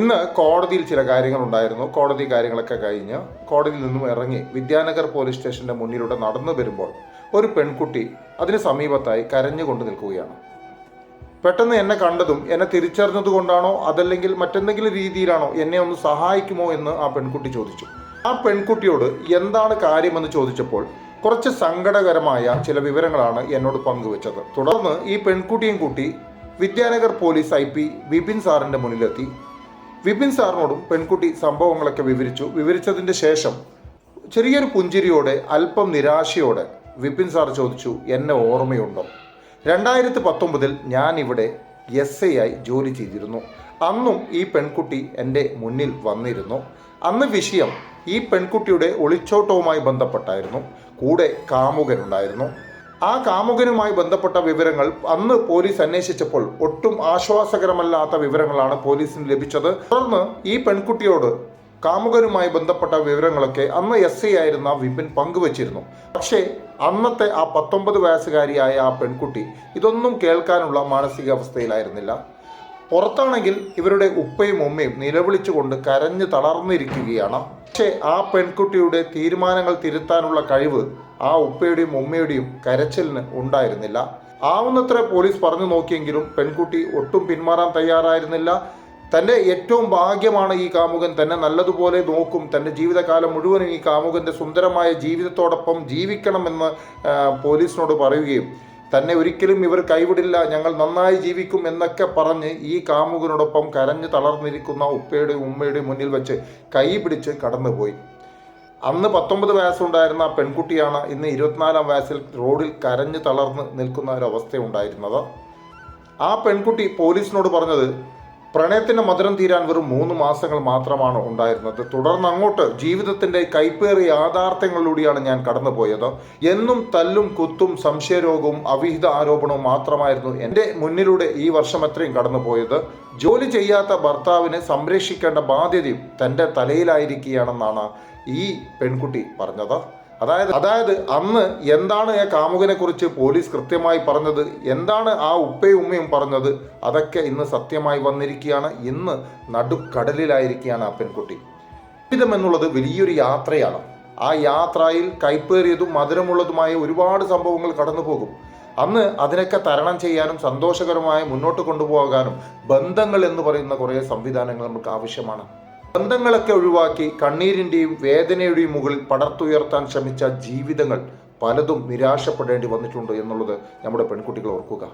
ഇന്ന് കോടതിയിൽ ചില കാര്യങ്ങൾ ഉണ്ടായിരുന്നു കോടതി കാര്യങ്ങളൊക്കെ കഴിഞ്ഞ് കോടതിയിൽ നിന്നും ഇറങ്ങി വിദ്യാനഗർ പോലീസ് സ്റ്റേഷന്റെ മുന്നിലൂടെ നടന്നു വരുമ്പോൾ ഒരു പെൺകുട്ടി അതിന് സമീപത്തായി കരഞ്ഞുകൊണ്ട് നിൽക്കുകയാണ്. പെട്ടെന്ന് എന്നെ കണ്ടതും എന്നെ തിരിച്ചറിഞ്ഞത് കൊണ്ടാണോ അതല്ലെങ്കിൽ മറ്റെന്തെങ്കിലും രീതിയിലാണോ എന്നെ ഒന്ന് സഹായിക്കുമോ എന്ന് ആ പെൺകുട്ടി ചോദിച്ചു. ആ പെൺകുട്ടിയോട് എന്താണ് കാര്യമെന്ന് ചോദിച്ചപ്പോൾ കുറച്ച് സങ്കടകരമായ ചില വിവരങ്ങളാണ് എന്നോട് പങ്കുവച്ചത്. തുടർന്ന് ഈ പെൺകുട്ടിയും കൂട്ടി Vidyanagar police I P Vipin സാറിന്റെ മുന്നിലെത്തി. വിപിൻ സാറിനോടും പെൺകുട്ടി സംഭവങ്ങളൊക്കെ വിവരിച്ചു. വിവരിച്ചതിന്റെ ശേഷം ചെറിയൊരു പുഞ്ചിരിയോടെ അല്പം നിരാശയോടെ വിപിൻ സാർ ചോദിച്ചു എന്നെ ഓർമ്മയുണ്ടോ? രണ്ടായിരത്തി പത്തൊമ്പതിൽ ഞാൻ ഇവിടെ എസ് ഐ ആയി ജോലി ചെയ്തിരുന്നു. അന്നും ഈ പെൺകുട്ടി എന്റെ മുന്നിൽ വന്നിരുന്നു. അന്ന് വിഷയം ഈ പെൺകുട്ടിയുടെ ഒളിച്ചോട്ടവുമായി ബന്ധപ്പെട്ടായിരുന്നു. കൂടെ കാമുകനുണ്ടായിരുന്നു. ആ കാമുകനുമായി ബന്ധപ്പെട്ട വിവരങ്ങൾ അന്ന് പോലീസ് അന്വേഷിച്ചപ്പോൾ ഒട്ടും ആശ്വാസകരമല്ലാത്ത വിവരങ്ങളാണ് പോലീസിന് ലഭിച്ചത്. തുടർന്ന് ഈ പെൺകുട്ടിയോട് കാമുകനുമായി ബന്ധപ്പെട്ട വിവരങ്ങളൊക്കെ അന്ന് എസ് ഐ ആയിരുന്ന വിപിൻ പങ്കുവച്ചിരുന്നു. പക്ഷേ അന്നത്തെ ആ പത്തൊമ്പത് വയസ്സുകാരിയായ ആ പെൺകുട്ടി ഇതൊന്നും കേൾക്കാനുള്ള മാനസികാവസ്ഥയിലായിരുന്നില്ല. പുറത്താണെങ്കിൽ ഇവരുടെ ഉപ്പയും ഉമ്മയും നിലവിളിച്ചുകൊണ്ട് കരഞ്ഞു തളർന്നിരിക്കുകയാണ്. പക്ഷേ ആ പെൺകുട്ടിയുടെ തീരുമാനങ്ങൾ തിരുത്താനുള്ള കഴിവ് ആ ഉപ്പയുടെയും ഉമ്മയുടെയും കരച്ചിലിന് ഉണ്ടായിരുന്നില്ല. ആവുന്നത്ര പോലീസ് പറഞ്ഞു നോക്കിയെങ്കിലും പെൺകുട്ടി ഒട്ടും പിന്മാറാൻ തയ്യാറായിരുന്നില്ല. തന്റെ ഏറ്റവും ഭാഗ്യമാണ് ഈ കാമുകൻ തന്നെ നല്ലതുപോലെ നോക്കും. തന്റെ ജീവിതകാലം മുഴുവനും ഈ കാമുകന്റെ സുന്ദരമായ ജീവിതത്തോടൊപ്പം ജീവിക്കണമെന്ന് പോലീസിനോട് പറയുകയും തന്നെ ഒരിക്കലും ഇവർ കൈവിടില്ല ഞങ്ങൾ നന്നായി ജീവിക്കും എന്നൊക്കെ പറഞ്ഞ് ഈ കാമുകനോടൊപ്പം കരഞ്ഞു തളർന്നിരിക്കുന്ന ഉപ്പയുടെയും ഉമ്മയുടെയും മുന്നിൽ വെച്ച് കൈ പിടിച്ച് കടന്നുപോയി. അന്ന് പത്തൊമ്പത് വയസ്സുണ്ടായിരുന്ന ആ പെൺകുട്ടിയാണ് ഇന്ന് ഇരുപത്തിനാലാം വയസ്സിൽ റോഡിൽ കരഞ്ഞു തളർന്ന് നിൽക്കുന്ന ഒരു അവസ്ഥയുണ്ടായിരുന്നത്. ആ പെൺകുട്ടി പോലീസിനോട് പറഞ്ഞത് പ്രണയത്തിന്റെ മധുരം തീരാൻ വെറും മൂന്ന് മാസങ്ങൾ മാത്രമാണ് ഉണ്ടായിരുന്നത്. തുടർന്ന് അങ്ങോട്ട് ജീവിതത്തിന്റെ കൈപ്പേറിയ യാഥാർത്ഥ്യങ്ങളിലൂടെയാണ് ഞാൻ കടന്നുപോയത്. എന്നും തല്ലും കുത്തും സംശയരോഗവും അവിഹിത ആരോപണവും മാത്രമായിരുന്നു എന്റെ മുന്നിലൂടെ ഈ വർഷം അത്രയും കടന്നുപോയത്. ജോലി ചെയ്യാത്ത ഭർത്താവിനെ സംരക്ഷിക്കേണ്ട ബാധ്യതയും തന്റെ തലയിലായിരിക്കുകയാണെന്നാണ് ഈ പെൺകുട്ടി പറഞ്ഞത്. അതായത് അതായത് അന്ന് എന്താണ് ആ കാമുകനെ കുറിച്ച് പോലീസ് കൃത്യമായി പറഞ്ഞത്? എന്താണ് ആ ഉപ്പയും ഉമ്മയും പറഞ്ഞത്? അതൊക്കെ ഇന്ന് സത്യമായി വന്നിരിക്കുകയാണ്. ഇന്ന് നടുക്കടലിലായിരിക്കുകയാണ് ആ പെൺകുട്ടി. ജീവിതം എന്നുള്ളത് വലിയൊരു യാത്രയാണ്. ആ യാത്രയിൽ കൈപ്പേറിയതും മധുരമുള്ളതുമായ ഒരുപാട് സംഭവങ്ങൾ കടന്നു പോകും അന്ന് അതിനൊക്കെ തരണം ചെയ്യാനും സന്തോഷകരമായി മുന്നോട്ട് കൊണ്ടുപോകാനും ബന്ധങ്ങൾ എന്ന് പറയുന്ന കുറേ സംവിധാനങ്ങൾ നമുക്ക് ആവശ്യമാണ്. ബന്ധങ്ങളൊക്കെ ഒഴിവാക്കി കണ്ണീരിന്റെയും വേദനയുടെയും മുകളിൽ പടർത്തുയർത്താൻ ശ്രമിച്ച ജീവിതങ്ങൾ പലതും നിരാശപ്പെടേണ്ടി വന്നിട്ടുണ്ട് എന്നുള്ളത് നമ്മുടെ പെൺകുട്ടികൾ ഓർക്കുക.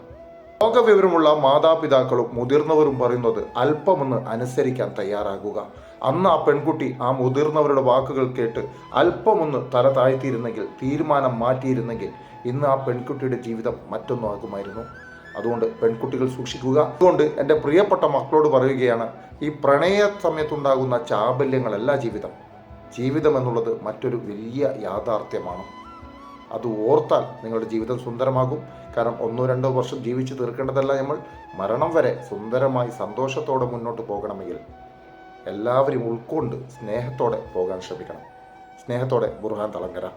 ലോകവിവരമുള്ള മാതാപിതാക്കളും മുതിർന്നവരും പറയുന്നത് അല്പമൊന്ന് അനുസരിക്കാൻ തയ്യാറാകുക. അന്ന് ആ പെൺകുട്ടി ആ മുതിർന്നവരുടെ വാക്കുകൾ കേട്ട് അല്പമൊന്ന് തല താഴ്ത്തിയിരുന്നെങ്കിൽ തീരുമാനം മാറ്റിയിരുന്നെങ്കിൽ ഇന്ന് ആ പെൺകുട്ടിയുടെ ജീവിതം മറ്റൊന്നാകുമായിരുന്നു അതുകൊണ്ട് പെൺകുട്ടികൾ സൂക്ഷിക്കുക. അതുകൊണ്ട് എന്റെ പ്രിയപ്പെട്ട മക്കളോട് പറയുകയാണ് ഈ പ്രണയ സമയത്തുണ്ടാകുന്ന ചാബല്യങ്ങളല്ല ജീവിതം. ജീവിതം എന്നുള്ളത് മറ്റൊരു വലിയ യാഥാർത്ഥ്യമാണ്. അത് ഓർത്താൽ നിങ്ങളുടെ ജീവിതം സുന്ദരമാകും. കാരണം ഒന്നോ രണ്ടോ വർഷം ജീവിച്ചു തീർക്കേണ്ടതല്ല നമ്മൾ. മരണം വരെ സുന്ദരമായി സന്തോഷത്തോടെ മുന്നോട്ട് പോകണമെങ്കിൽ എല്ലാവരും ഉൾക്കൊണ്ട് സ്നേഹത്തോടെ പോകാൻ ശ്രമിക്കണം. സ്നേഹത്തോടെ ബുർഹാൻ തളങ്കര.